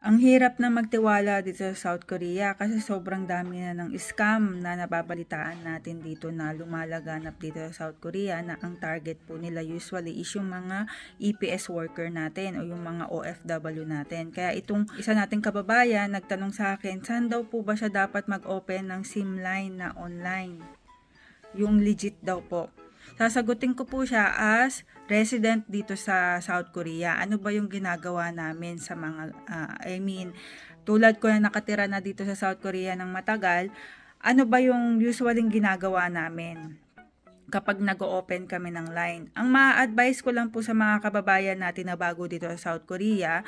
Ang hirap na magtiwala dito sa South Korea kasi sobrang dami na ng scam na nababalitaan natin dito na lumalaganap dito sa South Korea na ang target po nila usually is yung mga EPS worker natin o yung mga OFW natin. Kaya itong isa nating kababayan nagtanong sa akin, saan daw po ba siya dapat mag-open ng SIM line na online? Yung legit daw po. Sasagutin ko po siya as resident dito sa South Korea. Ano ba yung ginagawa namin sa mga, ah, I mean, tulad ko na nakatira na dito sa South Korea ng matagal, ano ba yung usually ginagawa namin? Kapag nag-open kami ng line. Ang ma-advise ko lang po sa mga kababayan natin na bago dito sa South Korea,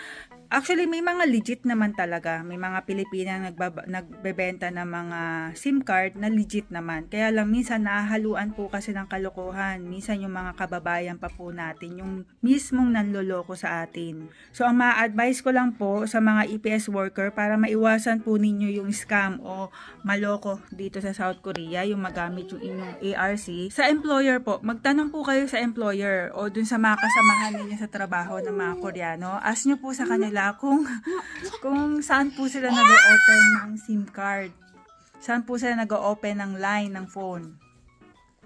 actually may mga legit naman talaga. May mga Pilipina nagbebenta ng mga SIM card na legit naman. Kaya lang minsan nahahaluan po kasi ng kalokohan. Minsan yung mga kababayan pa po natin, yung mismong nanloloko sa atin. So ang ma-advise ko lang po sa mga EPS worker para maiwasan po ninyo yung scam o maloko dito sa South Korea, yung magamit yung inyong ARC. Sa employer po, magtanong po kayo sa employer o dun sa mga kasamahan ninyo sa trabaho ng mga Koreano. Ask nyo po sa kanila kung, kung saan po sila nag-open ng SIM card. Saan po sila nag-open ng line ng phone.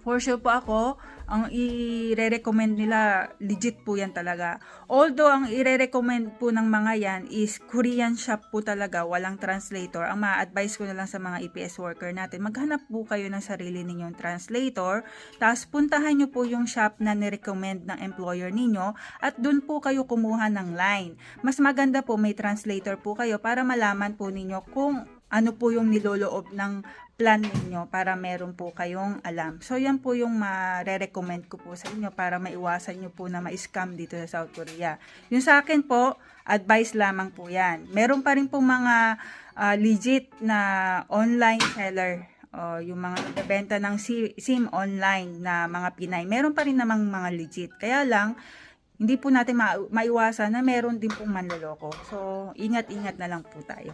For sure po ako, ang i-recommend nila, legit po yan talaga. Although, ang i-recommend po ng mga yan is Korean shop po talaga, walang translator. Ang ma-advise ko na lang sa mga EPS worker natin, maghanap po kayo ng sarili ninyong translator, tapos puntahan nyo po yung shop na nirecommend ng employer ninyo, at dun po kayo kumuha ng line. Mas maganda po may translator po kayo para malaman po ninyo kung ano po yung niloloob ng plan ninyo para meron po kayong alam. So, yan po yung ma-recommend ko po sa inyo para maiwasan nyo po na ma-scam dito sa South Korea. Yung sa akin po, advice lamang po yan. Meron pa rin po mga ah, legit na online seller o yung mga nagbebenta ng si- SIM online na mga Pinay. Meron pa rin namang mga legit. Kaya lang, hindi po natin ma- maiwasan na meron din pong manloloko. So, ingat-ingat na lang po tayo.